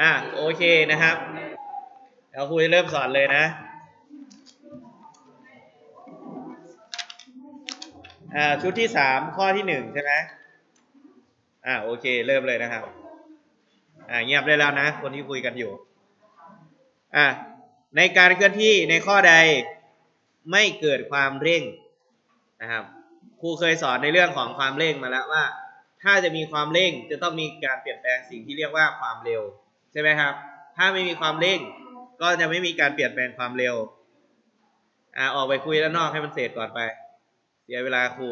อะโอเคนะครับเดี๋ยวครูจะเริ่มสอนเลยนะอ่าชุดที่สามข้อที่หนึ่งใช่ไหมอ่าโอเค เริ่มเลยนะครับอ่าเงียบได้แล้วนะ คนที่คุยกันอยู่อ่าในการเคลื่อนที่ในข้อใดไม่เกิดความเร่งนะครับครูเคยสอนในเรื่องของความเร่งมาแล้วว่า ถ้าจะมีความเร่งจะต้องมีการเปลี่ยนแปลงสิ่งที่เรียกว่าความเร็วใช่ไหมครับ ถ้าไม่มีความเร่งก็จะไม่มีการเปลี่ยนแปลงความเร็วอ่าออกไปคุยด้านนอกให้มันเสร็จก่อนไป เสียเวลาครู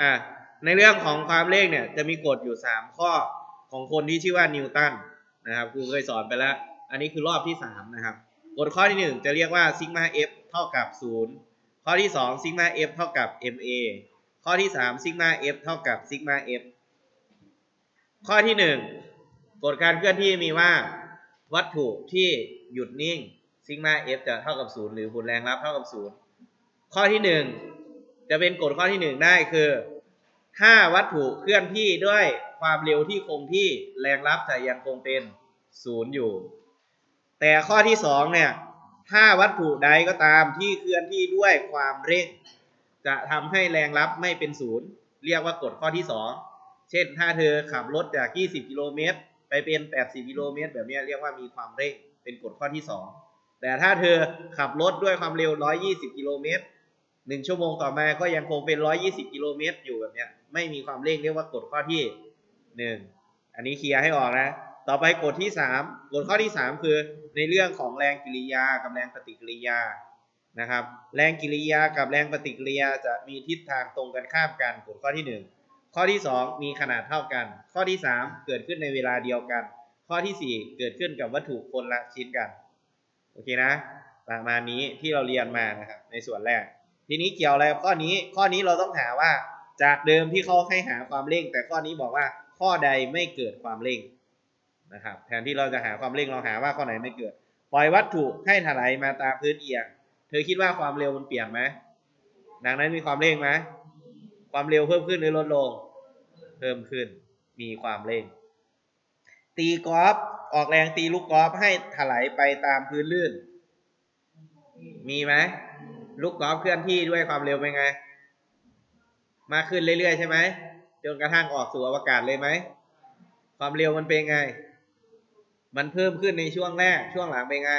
อ่าในเรื่องของความเร่งเนี่ยจะมีกฎอยู่สามข้อของคนที่ชื่อว่านิวตันนะครับครูเคยสอนไปแล้ว อันนี้คือรอบที่สามนะครับกฎข้อที่หนึ่งจะเรียกว่าซิกมาเอฟเท่ากับศูนย์ข้อที่สองซิกมาเอฟเท่ากับ ma ข้อที่สามซิกมาเอฟเท่ากับซิกมาเอฟข้อที่หนึ่งกฎการเคลื่อนที่มีว่า วัตถุที่หยุดนิ่งซิกมาเอฟจะเท่ากับศูนย์หรือผลแรงรับเท่ากับศูนย์ข้อที่หนึ่งจะเป็นกฎข้อที่หนึ่งได้คือ ถ้าวัตถุเคลื่อนที่ด้วยความเร็วที่คงที่แรงรับจะยังคงเป็นศูนย์อยู่ แต่ข้อที่สองเนี่ย ถ้าวัตถุใดก็ตามที่เคลื่อนที่ด้วยความเร่ง จะทำให้แรงรับไม่เป็นศูนย์เรียกว่ากฎข้อที่สองเช่น ถ้าเธอขับรถจาก 20 กิโลเมตร ไปเป็น 80 กิโลเมตร แบบนี้เรียกว่ามีความเร่งเป็นกฎข้อที่สองแต่ถ้าเธอขับรถด้วยความเร็ว 120 กิโลเมตรหนึ่งชั่วโมงต่อมาก็ยังคงเป็น 120 กิโลเมตร อยู่แบบนี้ไม่มีความเร่งเรียกว่ากฎข้อที่หนึ่งอันนี้เคลียร์ให้ออกนะ ต่อไปกฎที่สามกฎข้อที่สามคือในเรื่องของแรงกิริยากับแรงปฏิกิริยา นะครับ แรงกิริยากับแรงปฏิกิริยาจะมีทิศทางตรงกันข้ามกันกฎข้อที่หนึ่งข้อที่สองมีขนาดเท่ากัน ข้อที่สามเกิดขึ้นในเวลาเดียวกัน ข้อที่สี่เกิดขึ้นกับวัตถุคนละชิ้นกันโอเคนะประมาณนี้ที่เราเรียนมานะครับในส่วนแรก ทีนี้เกี่ยวอะไรกับข้อนี้ข้อนี้เราต้องหาว่าจากเดิมที่เขาให้หาความเร่ง แต่ข้อนี้บอกว่าข้อใดไม่เกิดความเร่งนะครับแทนที่เราจะหาความเร่งเราหาว่าข้อไหนไม่เกิด ปล่อยวัตถุให้ถลายมาตามพื้นเอียง ธอคิดว่าความเร็วมันเปลี่ยนไหมดังนั้นมีความเร่งไหม ความเร็วเพิ่มขึ้นหรือลดลง เพิ่มขึ้น มีความเร่ง ตีกอล์ฟ ออกแรงตีลูกกอล์ฟให้ถลายไปตามพื้นลื่น มีไหม ลูกกอล์ฟเคลื่อนที่ด้วยความเร็วเป็นไง มากขึ้นเรื่อยๆใช่ไหม จนกระทั่งออกสู่อวกาศเลยไหม ความเร็วมันเป็นไง มันเพิ่มขึ้นในช่วงแรก ช่วงหลังเป็นไง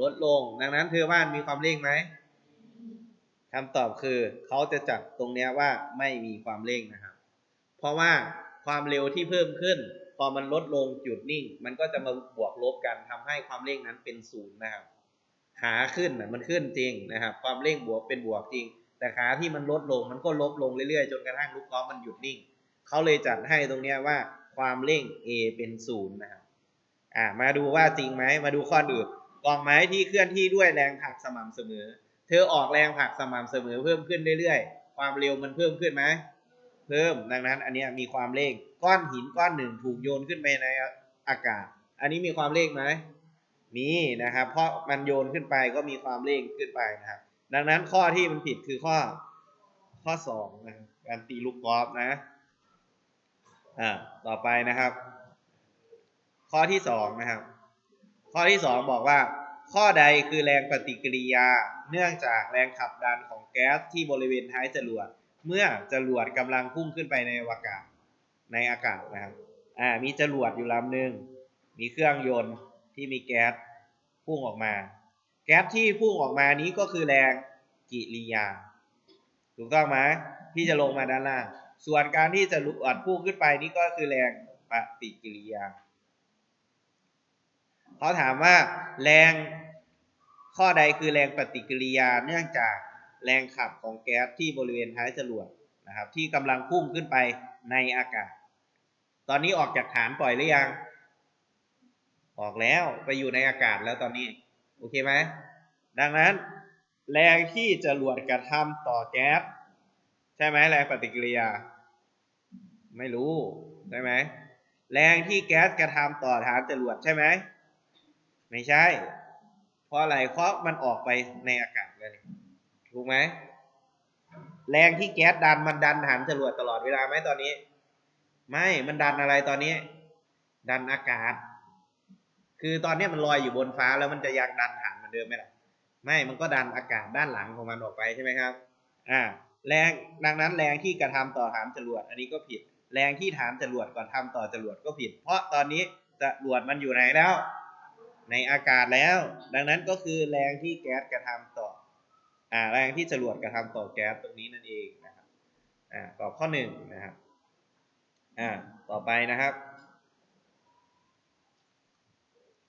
ลดลง ดังนั้นเธอว่ามีความเร่งไหมคำตอบคือเขาจะจัดตรงนี้ว่าไม่มีความเร่งนะครับ เพราะว่าความเร็วที่เพิ่มขึ้น พอมันลดลงจุดนิ่ง มันก็จะมาบวกลบกันทำให้ความเร่งนั้นเป็นศูนย์นะครับ ขาขึ้นนะมันขึ้นจริงนะครับ ความเร่งบวกเป็นบวกจริง แต่ขาที่มันลดลงมันก็ลบลงเรื่อยๆ จนกระทั่งลูกกอล์ฟมันหยุดนิ่ง เขาเลยจัดให้ตรงนี้ว่าความเร่ง A เป็นศูนย์นะครับ อ่ามาดูว่าจริงไหมมาดูข้ออื่น กองไม้ที่เคลื่อนที่ด้วยแรงผลักสม่ำเสมอ เธอออกแรงผลักสม่ำเสมอเพิ่มขึ้นเรื่อยๆ ความเร็วมันเพิ่มขึ้นไหมเพิ่ม ดังนั้น อันนี้มีความเร่ง ก้อนหินก้อนหนึ่งถูกโยนขึ้นไปในอากาศ อันนี้มีความเร่งไหมมีนะครับ เพราะมันโยนขึ้นไปก็มีความเร่งขึ้นไปนะครับ ดังนั้นข้อที่มันผิดคือข้อข้อสองนะการตีลูกกอล์ฟนะ อ่า ต่อไปนะครับ ข้อที่สองนะครับ ข้อที่สองบอกว่า ข้อใดคือแรงปฏิกิริยา เนื่องจากแรงขับดันของแก๊สที่บริเวณท้ายจรวด เมื่อจรวดกำลังพุ่งขึ้นไปในอวกาศในอากาศนะครับอ่ามีจรวดอยู่ลำหนึ่งมีเครื่องยนต์ที่มีแก๊สพุ่งออกมา แก๊สที่พุ่งออกมานี้ก็คือแรงกิริยา ถูกต้องไหมที่จะลงมาด้านล่างส่วนการที่จะลุกอดพุ่งขึ้นไปนี่ก็คือแรงปฏิกิริยา เขาถามว่าแรงข้อใดคือแรงปฏิกิริยาเนื่องจากแรงขับของแก๊สที่บริเวณท้ายจรวดนะครับ ที่กำลังพุ่งขึ้นไปในอากาศ ตอนนี้ออกจากฐานปล่อยหรือยัง ออกแล้วไปอยู่ในอากาศแล้วตอนนี้ โอเคไหมดังนั้น แรงที่จรวดกระทำต่อแก๊สใช่ไหมแรงปฏิกิริยา ไม่รู้ใช่ไหมแรงที่แก๊สกระทำต่อฐานจรวดใช่ไหม ไม่ใช่ เพราะอะไรเพราะมันออกไปในอากาศเลยถูกไหมแรงที่แก๊สดันมันดันฐานจรวดตลอดเวลาไหมตอนนี้ ไม่มันดันอะไรตอนนี้ ดันอากาศ คือตอนนี้มันลอยอยู่บนฟ้าแล้วมันจะยังดันฐานเหมือนเดิมไหมล่ะไม่มันก็ดันอากาศด้านหลังของมันออกไปใช่ไหมครับ อ่า แรงดังนั้นแรงที่กระทำต่อฐานจรวด อันนี้ก็ผิด แรงที่ฐานจรวดก่อนทำต่อจรวดก็ผิด เพราะตอนนี้จรวดมันอยู่ไหนแล้ว ในอากาศแล้ว ดังนั้นก็คือแรงที่แก๊สกระทำต่ออ่าแรงที่จรวดกระทำต่อแก๊สตรงนี้นั่นเองนะครับอ่าตอบข้อหนึ่งนะครับอ่าต่อไปนะครับ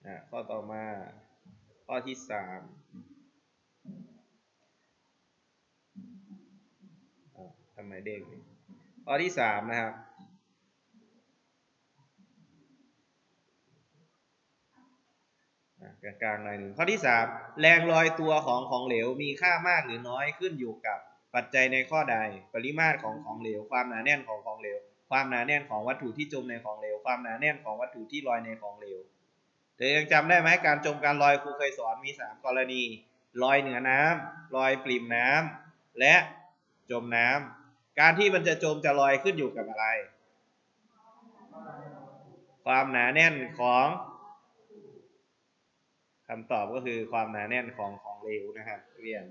อ่าข้อต่อมาข้อที่สามทำไมเด้งนี่ข้อที่สามนะครับ อะ กลางๆหน่อยหนึ่งข้อที่สามแรงลอยตัวของของเหลวมีค่ามากหรือน้อยขึ้นอยู่กับปัจจัยในข้อใด ปริมาตรของของเหลว ความหนาแน่นของของเหลว ความหนาแน่นของวัตถุที่จมในของเหลว ความหนาแน่นของวัตถุที่ลอยในของเหลวเธอยังจำได้ไหมการจมการลอยครูเคยสอนมีสามกรณี ลอยเหนือน้ำลอยปริ่มน้ำและจมน้ำการที่มันจะจมจะลอยขึ้นอยู่กับอะไร ความหนาแน่นของ คำตอบก็คือความหนาแน่นของของเหลวนะครับเรียน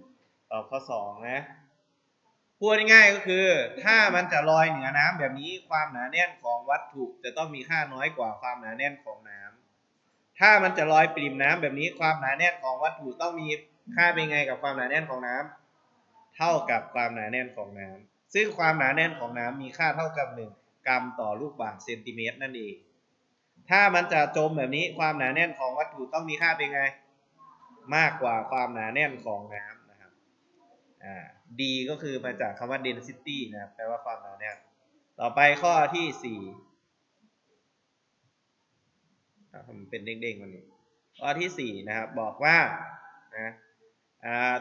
ตอบข้อสองนะพูดง่ายๆก็คือ ถ้ามันจะลอยเหนือน้ำแบบนี้ความหนาแน่นของวัตถุจะต้องมีค่าน้อยกว่าความหนาแน่นของน้ำถ้ามันจะลอยปริมน้ำแบบนี้ความหนาแน่นของวัตถุต้องมีค่าเป็นไงกับความหนาแน่นของน้ำเท่ากับความหนาแน่นของน้ำซึ่งความหนาแน่นของน้ำมีค่าเท่ากับหนึ่งกรัมต่อลูกบาศก์เซนติเมตรนั่นเอง ถ้ามันจะจมแบบนี้ความหนาแน่นของวัตถุต้องมีค่าเป็นไง มากกว่าความหนาแน่นของน้ำนะครับอ่า D ก็คือมาจากคำว่า density นะแปลว่าความหนาแน่นต่อไปข้อที่สี่อ่ามันเป็นเด้งๆวันนี้ข้อที่สี่นะครับ บอกว่านะ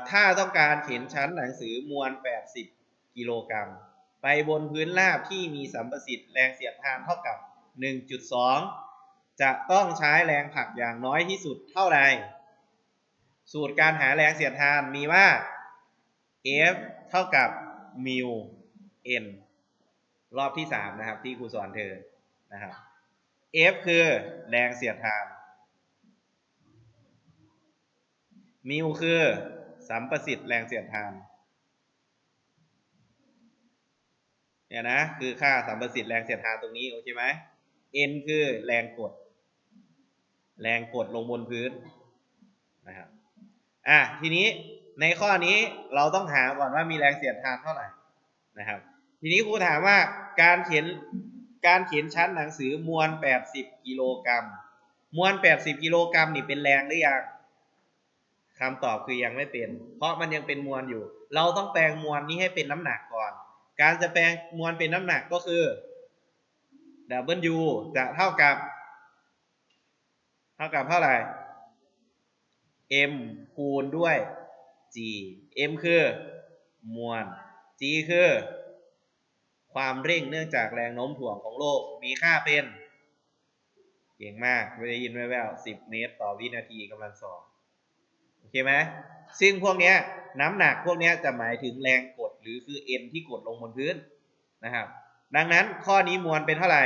ถ้าต้องการเข็นชั้นหนังสือมวล 80 กิโลกรัม ไปบนพื้นราบที่มีสัมประสิทธิ์แรงเสียดทานเท่ากับ 1.2 จะต้องใช้แรงผลักอย่างน้อยที่สุดเท่าใด สูตรการหาแรงเสียดทานมีว่า F เท่ากับ mu n รอบที่สามนะครับ ที่ครูสอนเธอนะครับ F คือแรงเสียดทานมิวคือสัมประสิทธิ์แรงเสียดทานเนี่ยนะคือค่าสัมประสิทธิ์แรงเสียดทานตรงนี้โอเคไหม N คือแรงกด แรงกดลงบนพื้นนะครับอะทีนี้ในข้อนี้เราต้องหาก่อนว่ามีแรงเสียดทานเท่าไหร่นะครับ ทีนี้ครูถามว่าการเขียนการเขียนชั้นหนังสือมวล 80 กิโลกรัม มวล 80 กิโลกรัมนี่เป็นแรงหรือยังคำตอบคือยังไม่เป็น เพราะมันยังเป็นมวลอยู่ เราต้องแปลงมวลนี้ให้เป็นน้ำหนักก่อน การจะแปลงมวลเป็นน้ำหนักก็คือ W จะเท่ากับ เท่ากับเท่าไหร่ M คูณด้วย G M คือมวล G คือ ความเร่งเนื่องจากแรงโน้มถ่วงของโลกมีค่าเป็นเก่งมากไม่ได้ยินแว่วๆ10เมตรต่อวินาทีกำลังสองโอเคไหมซึ่งพวกนี้น้ำหนักพวกนี้จะหมายถึงแรงกดหรือคือ N ที่กดลงบนพื้นนะครับ ดังนั้นข้อนี้มวลเป็นเท่าไหร่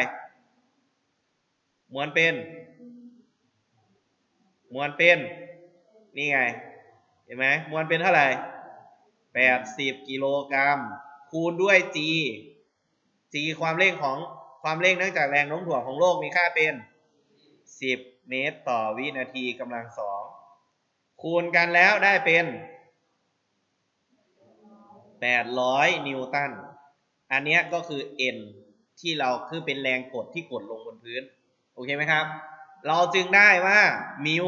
มวลเป็น มวลเป็น นี่ไง เห็นไหมมวลเป็นเท่าไหร่แปดสิบกิโลกรัม คูณด้วย g g ความเร่งของความเร่งเนื่องจากแรงโน้มถ่วงของโลกมีค่าเป็นสิบเมตรต่อวินาทีกำลังสองคูณกันแล้วได้เป็นแปดร้อยนิวตัน อันนี้ก็คือ n ที่เราคือเป็นแรงกดที่กดลงบนพื้น โอเคไหมครับ เราจึงได้ว่ามิว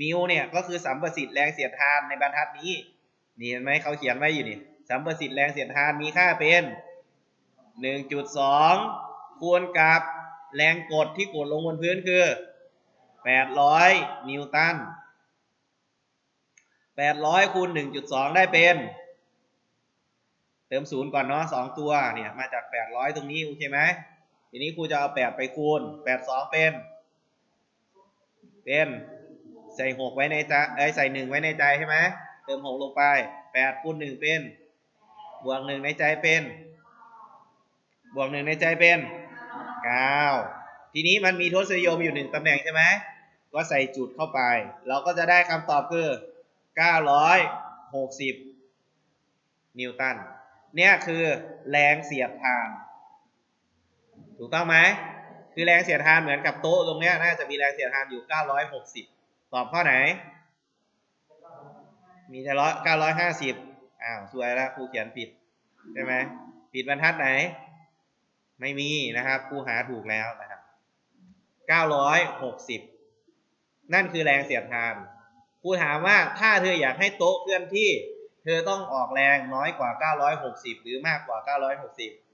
มิวเนี่ยก็คือสัมประสิทธิ์แรงเสียดทานในบรรทัดนี้นี่เห็นไหมเขาเขียนไว้อยู่นี่สัมประสิทธิ์แรงเสียดทานมีค่าเป็น1.2คูณกับแรงกดที่กดลงบนพื้นคือ800นิวตัน800คูณ1.2ได้เป็น เติมศูนย์ก่อนเนาะสองตัวเนี่ยมาจาก800ตรงนี้โอเคไหมทีนี้ครูจะเอา8ไปคูณ82เป็น เป็นใส่หกไว้ในใจเอ้ยใส่หนึ่งไว้ในใจใช่ไหมเติมหกลงไปแปดคูณหนึ่งเป็นบวกหนึ่งในใจเป็น บวกหนึ่งในใจเป็นเก้าทีนี้มันมีทศนิยมอยู่หนึ่งตำแหน่งใช่ไหมก็ใส่จุดเข้าไป เราก็จะได้คำตอบคือเก้าร้อยหกสิบนิวตัน เนี่ยคือแรงเสียดทาน ถูกต้องไหม คือแรงเสียดทานเหมือนกับโต๊ะตรงเนี้ยน่าจะมีแรงเสียดทานอยู่ 960 ตอบข้อไหน มีแต่ร้อยเก้าร้อยห้าสิบอ้าว สวยแล้วครูเขียนผิดใช่ไหมผิดบรรทัดไหน ไม่มีนะครับครูหาถูกแล้วนะครับ 960 นั่นคือแรงเสียดทานครูถามว่าถ้าเธออยากให้โต๊ะเคลื่อนที่ เธอต้องออกแรงน้อยกว่า 960 หรือมากกว่า 960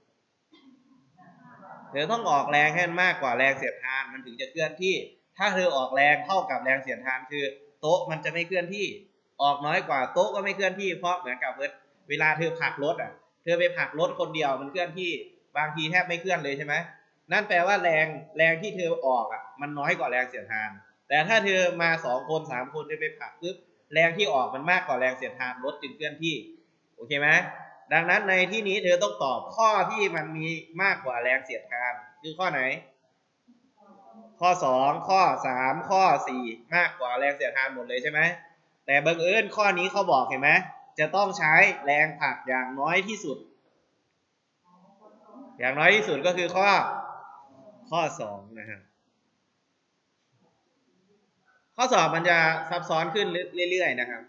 เธอต้องออกแรงให้มากกว่าแรงเสียดทานมันถึงจะเคลื่อนที่ ถ้าเธอออกแรงเท่ากับแรงเสียดทานคือ โต๊ะมันจะไม่เคลื่อนที่ ออกน้อยกว่าโต๊ะก็ไม่เคลื่อนที่เพราะเหมือนกับเวลาเธอผลักรถอะ เธอไปผลักรถคนเดียวมันเคลื่อนที่ บางทีแทบไม่เคลื่อนเลยใช่ไหมนั่นแปลว่าแรงแรงที่เธอออกอะมันน้อยกว่าแรงเสียดทาน แต่ถ้าเธอมาสองคนสามคนเธอไปผลักปุ๊บแรงที่ออกมันมากกว่าแรงเสียดทานรถจึงเคลื่อนที่ โอเคไหม ดังนั้นในที่นี้เธอต้องตอบข้อที่มันมีมากกว่าแรงเสียดทานคือข้อไหน ข้อสองข้อสามข้อสี่มากกว่าแรงเสียดทานหมดเลยใช่ไหมแต่บังเอิญข้อนี้เขาบอกเห็นไหมจะต้องใช้แรงผลักอย่างน้อยที่สุด อย่างน้อยที่สุดก็คือข้อข้อสองนะครับข้อสอบมันจะซับซ้อนขึ้นเรื่อยๆนะครับ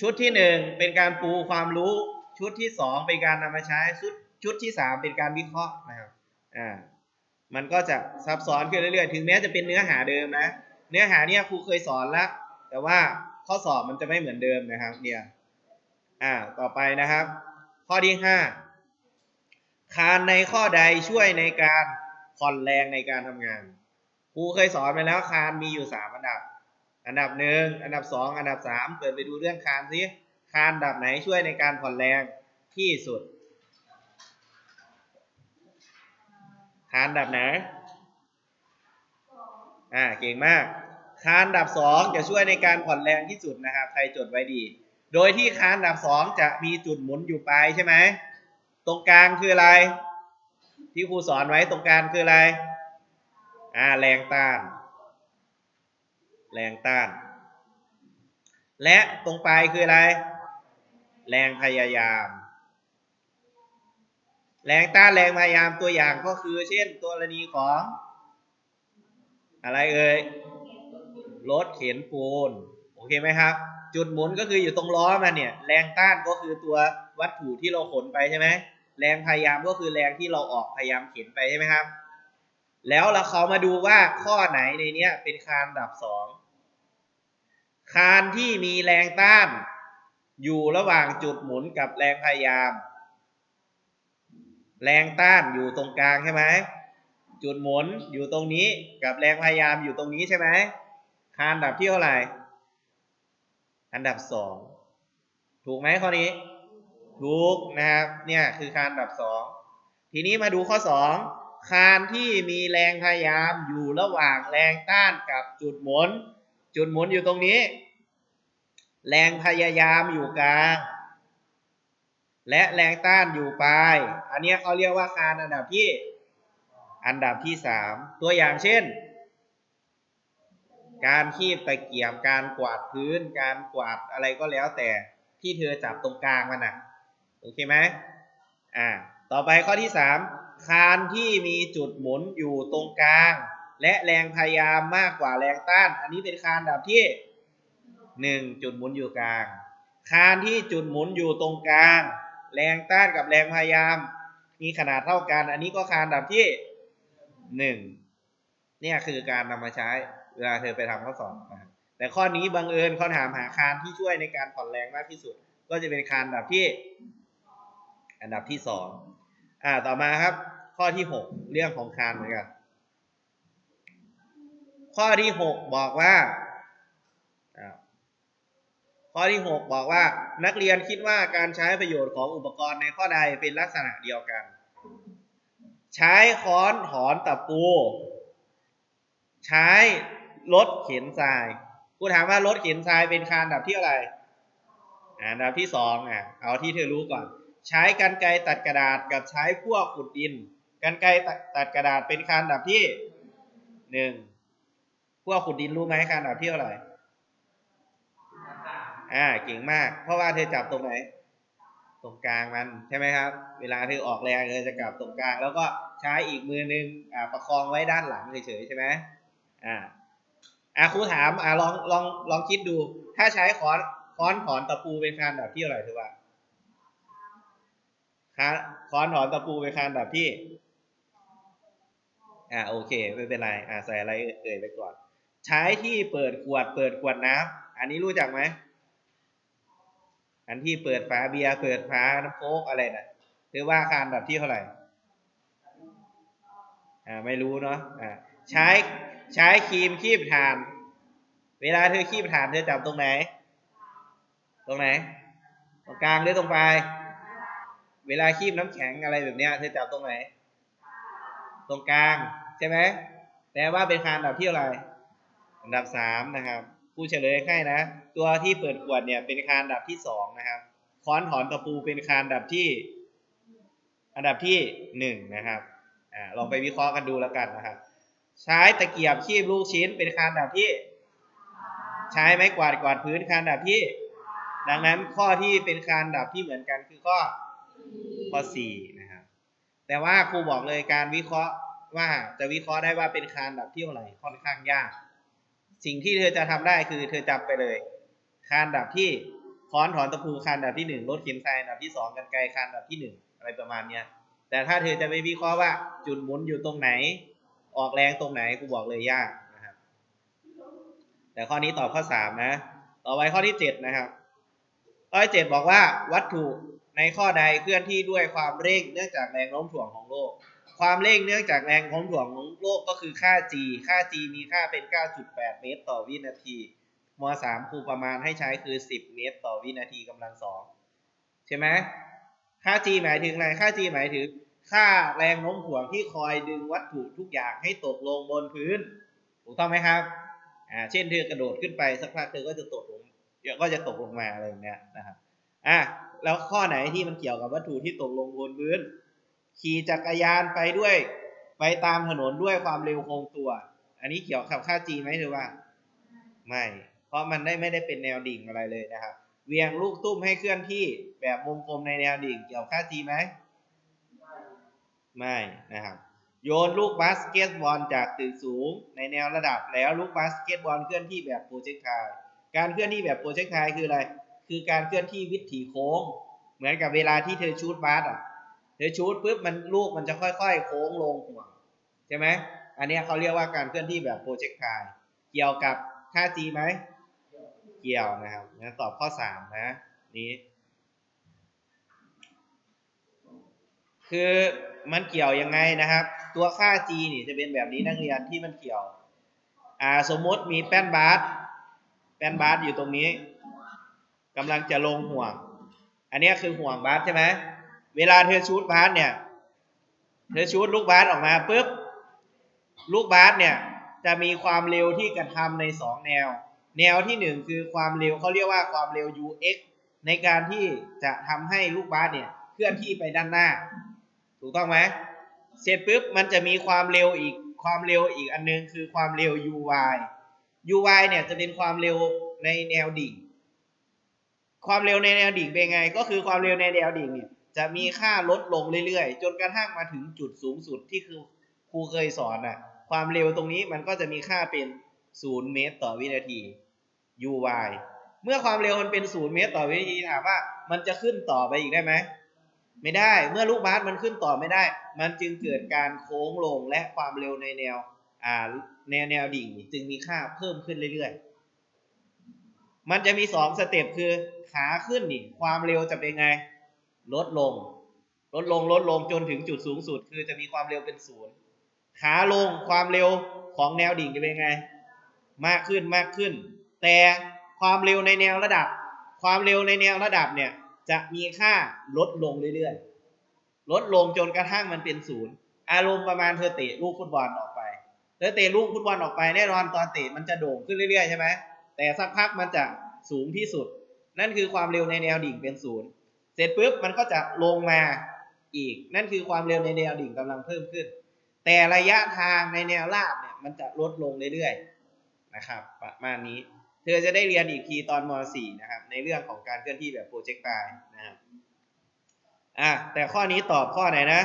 ชุดที่หนึ่งเป็นการปูความรู้ ชุดที่สองเป็นการนำมาใช้ชุดชุดที่สามเป็นการวิเคราะห์นะครับอ่ามันก็จะซับซ้อนขึ้นเรื่อยๆ ถึงแม้จะเป็นเนื้อหาเดิมนะ เนื้อหาเนี่ยครูเคยสอนแล้ว แต่ว่าข้อสอบมันจะไม่เหมือนเดิมนะครับ เนี่ยอ่าต่อไปนะครับ ข้อที่ห้าคานในข้อใดช่วยในการผ่อนแรงในการทำงานครูเคยสอนไปแล้วคานมีอยู่สามอันดับ อันดับหนึ่งอันดับสองอันดับสามเปิดไปดูเรื่องคานซิคานอันดับไหนช่วยในการผ่อนแรงที่สุด คานดับไหนอ่าเก่งมาก คานดับสองจะช่วยในการผ่อนแรงที่สุดนะครับ ใครจดไว้ดี โดยที่คานดับสองจะมีจุดหมุนอยู่ปลายใช่ไหมตรงกลางคืออะไร ที่ครูสอนไว้ตรงกลางคืออะไร อ่าแรงต้าน แรงต้าน และตรงปลายคืออะไร แรงพยายาม แรงต้านแรงพยายามตัวอย่างก็คือ เช่นตัวกรณีของ อะไรเอ่ยรถเข็นปูนโอเคไหมครับ จุดหมุนก็คืออยู่ตรงล้อมันเนี่ย แรงต้านก็คือตัววัตถุที่เราขนไปใช่ไหมแรงพยายามก็คือแรงที่เราออกพยายามเข็นไปใช่ไหมครับ แล้วเราเขามาดูว่าข้อไหนในเนี้ย เป็นคานดับสองคานที่มีแรงต้าน อยู่ระหว่างจุดหมุนกับแรงพยายาม แรงต้านอยู่ตรงกลางใช่ไหมจุดหมุนอยู่ตรงนี้กับแรงพยายามอยู่ตรงนี้ใช่ไหมคานดับที่เท่าไหร่ อันดับสองถูกไหมข้อนี้ ถูกนะครับ เนี่ยคือคานดับสองทีนี้มาดูข้อสอง คานที่มีแรงพยายามอยู่ระหว่างแรงต้านกับจุดหมุน จุดหมุนอยู่ตรงนี้ แรงพยายามอยู่กลาง และแรงต้านอยู่ปลาย อันนี้เขาเรียกว่าคานอันดับที่ อันดับที่สามตัวอย่างเช่น การคีบตะเกียบการกวาดพื้น การกวาดอะไรก็แล้วแต่ที่เธอจับตรงกลางมันอะโอเคไหมอ่า ต่อไปข้อที่สาม คานที่มีจุดหมุนอยู่ตรงกลาง และแรงพยายามมากกว่าแรงต้าน อันนี้เป็นคานดับที่หนึ่งจุดหมุนอยู่กลาง คานที่จุดหมุนอยู่ตรงกลาง แรงต้านกับแรงพยายาม มีขนาดเท่ากัน อันนี้ก็คานดับที่หนึ่งเนี่ยคือการนำมาใช้เวลาเธอไปทำข้อสอบนะแต่ข้อนี้บังเอิญเขาถามหาคานที่ช่วยในการผ่อนแรงมากที่สุด ก็จะเป็นคานดับที่ อันดับที่สอง อ่าต่อมาครับ ข้อที่หกเรื่องของคานเหมือนกันข้อที่หกบอกว่าข้อที่หกบอกว่า นักเรียนคิดว่าการใช้ประโยชน์ของอุปกรณ์ในข้อใดเป็นลักษณะเดียวกัน ใช้ค้อนถอนตะปู ใช้รถเข็นทรายกูถามว่ารถเข็นทรายเป็นคานดับที่อะไรอันดับที่สองอะเอาที่เธอรู้ก่อน ใช้กันไกรตัดกระดาษกับใช้พวกขุดดิน กันไกรตัดกระดาษเป็นคานดับที่หนึ่งพวกขุดดินรู้ไหมคานดับที่เท่าไหร่อ่าเก่งมาก เพราะว่าเธอจับตรงไหน ตรงกลางมันใช่ไหมครับ เวลาเธอออกแรงเธอจะกลับตรงกลาง แล้วก็ใช้อีกมือนึงอ่าประคองไว้ด้านหลังเฉยๆใช่ไหมอ่าอ่าครูถามอ่าลองลองลองคิดดู ถ้าใช้ค้อนค้อนถอนตะปูเป็นคานดับที่เท่าไหร่ถือว่า ค้าค้อนถอนตะปูเป็นคานดับที่ อ่าโอเค ไม่เป็นไร อ่าใส่อะไรเอ่ยไปก่อน ใช้ที่เปิดขวด เปิดขวดน้ำอันนี้รู้จักไหม อันที่เปิดฝาเบียร์ เปิดฝาน้ำโค้กอะไรนะถือว่าคานดับที่เท่าไหร่ อ่าไม่รู้เนาะ อ่าใช้ใช้ครีมคีบถ่าน เวลาเธอคีบถ่านเธอจับตรงไหน ตรงไหน ตรงกลางหรือตรงปลาย เวลาคีบน้ำแข็งอะไรแบบเนี้ยเธอจับตรงไหน ตรงกลางใช่ไหมแต่ว่าเป็นคานอันดับที่เท่าไรอันดับสามนะครับ ผู้เฉลยให้นะ ตัวที่เปิดขวดเนี่ยเป็นคานอันดับที่สองนะครับค้อนถอนตะปูเป็นคานอันดับที่ อันดับที่หนึ่งนะครับอ่าลองไปวิเคราะห์กันดูแล้วกันนะครับใช้ตะเกียบคีบลูกชิ้นเป็นคานอันดับที่ ใช้ไม้กวาดกวาดพื้นคานอันดับที่ ดังนั้นข้อที่เป็นคานอันดับที่เหมือนกันคือข้อ ข้อสี่นะครับแต่ว่าครูบอกเลยการวิเคราะห์ว่าจะวิเคราะห์ได้ว่าเป็นคานดับที่เท่าไหร่ค่อนข้างยาก สิ่งที่เธอจะทำได้คือเธอจำไปเลย คานดับที่ค้อนถอนตะปูคานดับที่หนึ่งรถเข็นทรายดับที่สองกันไกรคานดับที่หนึ่งอะไรประมาณเนี้ยแต่ถ้าเธอจะไปวิเคราะห์ว่าจุดหมุนอยู่ตรงไหน ออกแรงตรงไหนครูบอกเลยยากนะครับ แต่ข้อนี้ตอบข้อสามนะ ต่อไปข้อที่เจ็ดนะครับ ข้อที่เจ็ดบอกว่าวัตถุ ในข้อใดเคลื่อนที่ด้วยความเร่งเนื่องจากแรงโน้มถ่วงของโลก ความเร่งเนื่องจากแรงโน้มถ่วงของโลกก็คือค่า g ค่า g มีค่าเป็น 9.8 เมตรต่อวินาทีม .3 ครูประมาณให้ใช้คือ 10 เมตรต่อวินาทีกำลังสองใช่ไหมค่า g หมายถึงอะไรค่า g หมายถึงค่าแรงโน้มถ่วงที่คอยดึงวัตถุทุกอย่างให้ตกลงบนพื้น ถูกต้องไหมครับอ่าเช่นเธอกระโดดขึ้นไปสักพักเธอก็จะตกลงก็จะตกลงมาอะไรอย่างเงี้ยนะครับ อะแล้วข้อไหนที่มันเกี่ยวกับวัตถุที่ตกลงบนพื้น ขี่จักรยานไปด้วย ไปตามถนนด้วยความเร็วคงตัว อันนี้เกี่ยวกับค่า g ไหมเธอว่า ไม่ เพราะมันได้ไม่ได้เป็นแนวดิ่งอะไรเลยนะครับ เวียงลูกตุ้มให้เคลื่อนที่แบบวงกลมในแนวดิ่ง เกี่ยวกับค่า g ไหมไม่นะครับ โยนลูกบาสเกตบอลจากตึกสูงในแนวระดับแล้วลูกบาสเกตบอลเคลื่อนที่แบบโปรเจกต์ไทการเคลื่อนที่แบบโปรเจกต์ไทคืออะไร คือการเคลื่อนที่วิถีโค้ง เหมือนกับเวลาที่เธอชูดบาสอะ เธอชูดปุ๊บมันลูกมันจะค่อย ๆ โค้งลงห่วงใช่ไหมอันเนี้ยเขาเรียกว่าการเคลื่อนที่แบบโปรเจกต์ไทเกี่ยวกับค่า g ไหม เกี่ยวนะครับงั้นตอบข้อสามนะ นี้ คือมันเกี่ยวยังไงนะครับ ตัวค่า g นี่จะเป็นแบบนี้นักเรียนที่มันเกี่ยว อ่า สมมติมีแป้นบาสแป้นบาสอยู่ตรงนี้ กำลังจะลงห่วง อันนี้คือห่วงบาสใช่ไหมเวลาเธอชูดบาสเนี่ย เธอชูดลูกบาสออกมาปุ๊บลูกบาสเนี่ยจะมีความเร็วที่กระทำในสองแนว แนวที่หนึ่งคือความเร็วเขาเรียกว่าความเร็ว ux ในการที่จะทำให้ลูกบาสเนี่ยเคลื่อนที่ไปด้านหน้า ถูกต้องไหมเสร็จปุ๊บมันจะมีความเร็วอีกความเร็วอีกอันนึงคือความเร็ว uy uy เนี่ยจะเป็นความเร็วในแนวดิ่ง ความเร็วในแนวดิ่งเป็นไง ก็คือความเร็วในแนวดิ่งเนี่ยจะมีค่าลดลงเรื่อยๆ จนกระทั่งมาถึงจุดสูงสุดที่คือครูเคยสอนนะความเร็วตรงนี้มันก็จะมีค่าเป็น 0 เมตรต่อวินาที uy เมื่อความเร็วมันเป็น 0 เมตรต่อวินาทีถามว่ามันจะขึ้นต่อไปอีกได้ไหมไม่ได้เมื่อลูกบาสมันขึ้นต่อไม่ได้ มันจึงเกิดการโค้งลงและความเร็วในแนวอ่าแนวแนวดิ่งจึงมีค่าเพิ่มขึ้นเรื่อยๆ มันจะมีสองสเต็ปคือขาขึ้นนี่ความเร็วจะเป็นไง ลดลง ลดลงลดลงจนถึงจุดสูงสุด คือจะมีความเร็วเป็นศูนย์ขาลงความเร็วของแนวดิ่งจะเป็นไง มากขึ้นมากขึ้น แต่ความเร็วในแนวระดับ ความเร็วในแนวระดับเนี่ยจะมีค่าลดลงเรื่อยๆ ลดลงจนกระทั่งมันเป็นศูนย์อารมณ์ประมาณเธอเตะลูกฟุตบอลออกไปเธอเตะลูกฟุตบอลออกไปแน่นอนตอนเตะมันจะโด่งขึ้นเรื่อยๆใช่ไหม แต่สักพักมันจะสูงที่สุด นั่นคือความเร็วในแนวดิ่งเป็นศูนย์เสร็จปุ๊บมันก็จะลงมาอีก นั่นคือความเร็วในแนวดิ่งกำลังเพิ่มขึ้น แต่ระยะทางในแนวราบเนี่ยมันจะลดลงเรื่อยๆนะครับ ประมาณนี้ เธอจะได้เรียนอีกทีตอนม .4 นะครับ ในเรื่องของการเคลื่อนที่แบบโปรเจกต์ตายนะครับอะแต่ข้อนี้ตอบข้อไหนนะ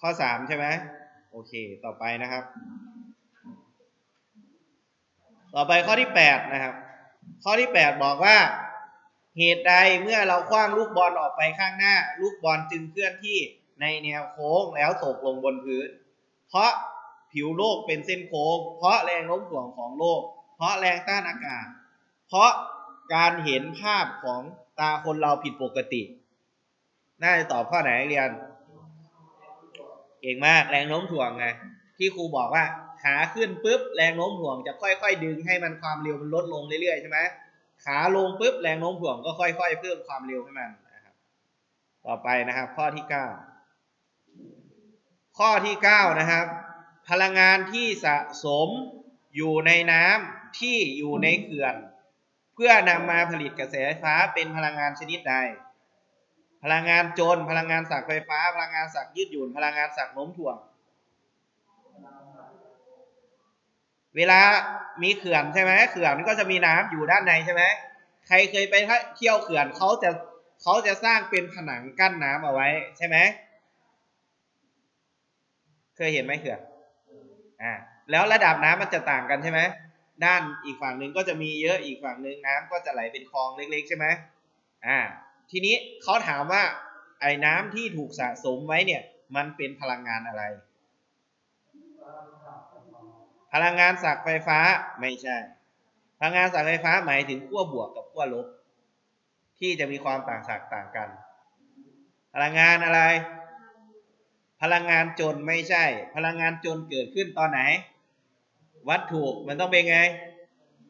ข้อสามใช่ไหมโอเค ต่อไปนะครับ ต่อไปข้อที่แปดนะครับ ข้อที่แปดบอกว่า เหตุใดเมื่อเราคว้างลูกบอลออกไปข้างหน้า ลูกบอลจึงเคลื่อนที่ในแนวโค้งแล้วตกลงบนพื้น เพราะผิวโลกเป็นเส้นโค้ง เพราะแรงโน้มถ่วงของโลก เพราะแรงต้านอากาศ เพราะการเห็นภาพของตาคนเราผิดปกติ น่าจะตอบข้อไหนเรียน เก่งมากแรงโน้มถ่วงไงที่ครูบอกว่า ขาขึ้นปุ๊บแรงโน้มถ่วงจะค่อยๆ ดึงให้มันความเร็วมันลดลงเรื่อยๆใช่ไหมขาลงปุ๊บแรงโน้มถ่วงก็ค่อย ๆ เพิ่มความเร็วให้มันนะครับต่อไปนะครับ ข้อที่เก้าข้อที่เก้านะครับ พลังงานที่สะสมอยู่ในน้ำที่อยู่ในเขื่อน เพื่อนำมาผลิตกระแสไฟฟ้าเป็นพลังงานชนิดใด พลังงานจนพลังงานสักไฟฟ้า พลังงานสักยืดหยุ่นพลังงานสักโน้มถ่วง เวลามีเขื่อนใช่ไหมเขื่อนก็จะมีน้ำอยู่ด้านในใช่ไหมใครเคยไปเที่ยวเขื่อนเขาจะเขาจะสร้างเป็นผนังกั้นน้ำเอาไว้ใช่ไหมเคยเห็นไหมเขื่อนอ่าแล้วระดับน้ำมันจะต่างกันใช่ไหมด้านอีกฝั่งหนึ่งก็จะมีเยอะอีกฝั่งหนึ่งน้ำก็จะไหลเป็นคลองเล็ก ๆ ใช่ไหมอ่า ทีนี้เขาถามว่าไอ้น้ำที่ถูกสะสมไว้เนี่ย มันเป็นพลังงานอะไร พลังงานสักไฟฟ้าไม่ใช่ พลังงานสักไฟฟ้าหมายถึงขั้วบวกกับขั้วลบ ที่จะมีความต่างสักต่างกัน พลังงานอะไร พลังงานจนไม่ใช่ พลังงานจนเกิดขึ้นตอนไหน วัตถุมันต้องเป็นไง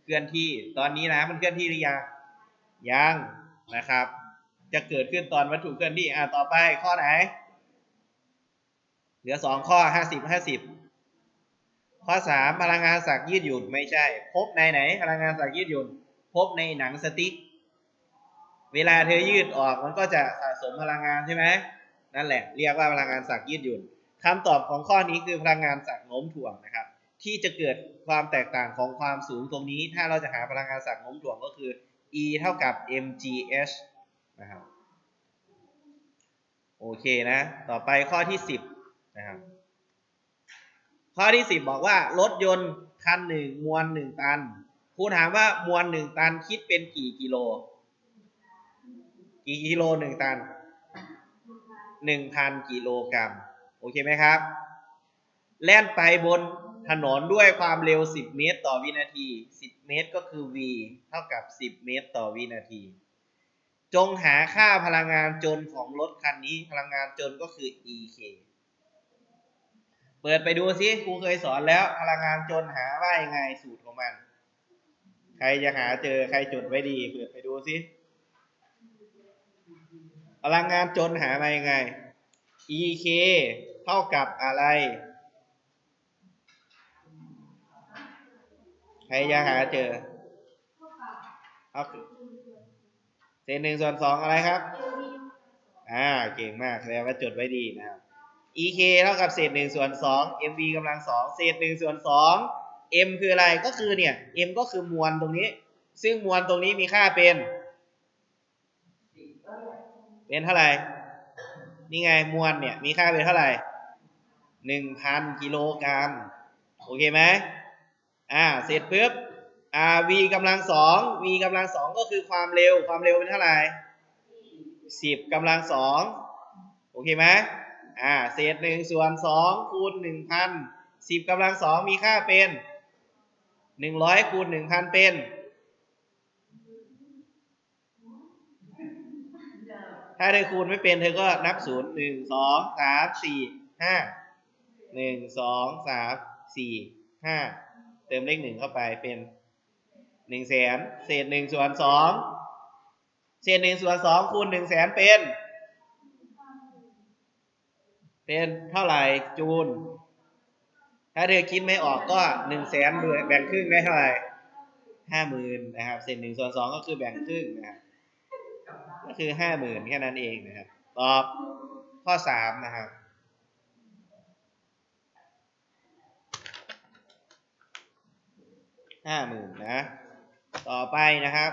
เคลื่อนที่ตอนนี้นะมันเคลื่อนที่หรือยังยังนะครับ จะเกิดขึ้นตอนวัตถุเคลื่อนที่อ่าต่อไปข้อไหน เหลือสองข้อห้าสิบห้าสิบ ข้อสามพลังงานสักยืดหยุ่นไม่ใช่ พบในไหน พลังงานสักยืดหยุ่น พบในหนังสติ๊ก เวลาเธอยืดออกมันก็จะสะสมพลังงานใช่ไหมนั่นแหละ เรียกว่าพลังงานสักยืดหยุ่นคำตอบของข้อนี้คือพลังงานสักโน้มถ่วงนะครับ ที่จะเกิดความแตกต่างของความสูงตรงนี้ ถ้าเราจะหาพลังงานสักโน้มถ่วงก็คือ E เท่ากับ mgh นะครับ โอเคนะ ต่อไปข้อที่สิบนะครับ ข้อที่สิบบอกว่ารถยนต์คันหนึ่งมวลหนึ่งตัน ครูถามว่ามวลหนึ่งตันคิดเป็นกี่กิโล กี่กิโลหนึ่งตันหนึ่งพันกิโลกรัม โอเคไหมครับ แล่นไปบนถนนด้วยความเร็ว 10 เมตรต่อวินาที 10 เมตรก็คือ v เท่ากับ 10 เมตรต่อวินาที จงหาค่าพลังงานจนของรถคันนี้ พลังงานจนก็คือ EK เปิดไปดูซิครูเคยสอนแล้วพลังงานจนหาว่ายังไงสูตรของมัน ใครจะหาเจอใครจดไว้ดี เปิดไปดูซิพลังงานจนหามายังไง EK เท่ากับอะไร ใครจะหาเจอเอาเศษหนึ่งส่วนสองอะไรครับ อ่า เก่งมากแสดงว่าจดไว้ดีนะครับ EK เท่ากับเศษหนึ่งส่วนสอง MV กำลังสองเศษหนึ่งส่วนสอง M คืออะไรก็คือเนี่ย M ก็คือมวลตรงนี้ ซึ่งมวลตรงนี้มีค่าเป็น เป็นเท่าไหร่ นี่ไงมวลเนี่ยมีค่าเป็นเท่าไหร่หนึ่งพันกิโลกรัมโอเคไหมอ่าเสร็จปุ๊บอ่า v กำลังสอง v กำลังสองก็คือความเร็วความเร็วเป็นเท่าไหร่สิบกำลังสองโอเคไหม อ่าเศษหนึ่งส่วนสองคูณหนึ่งพันสิบกำลังสองมีค่าเป็นหนึ่งร้อยคูณหนึ่งพันเป็นถ้าเธอคูณไม่เป็นเธอก็นับศูนย์หนึ่งสองสามสี่ห้าหนึ่งสองสามสี่ห้าเติมเลขหนึ่งเข้าไปเป็นหนึ่งแสนเศษหนึ่งส่วนสองเศษหนึ่งส่วนสองคูณหนึ่งแสนเป็น เป็นเท่าไหร่จูนถ้าเธอคิดไม่ออกก็หนึ่งแสนแบ่งครึ่งได้เท่าไหร่ห้าหมื่นนะครับเศษหนึ่งส่วนสองก็คือแบ่งครึ่งนะครับก็คือห้าหมื่นแค่นั้นเองนะครับ ตอบข้อสามนะครับห้าหมื่นนะ ต่อไปนะครับ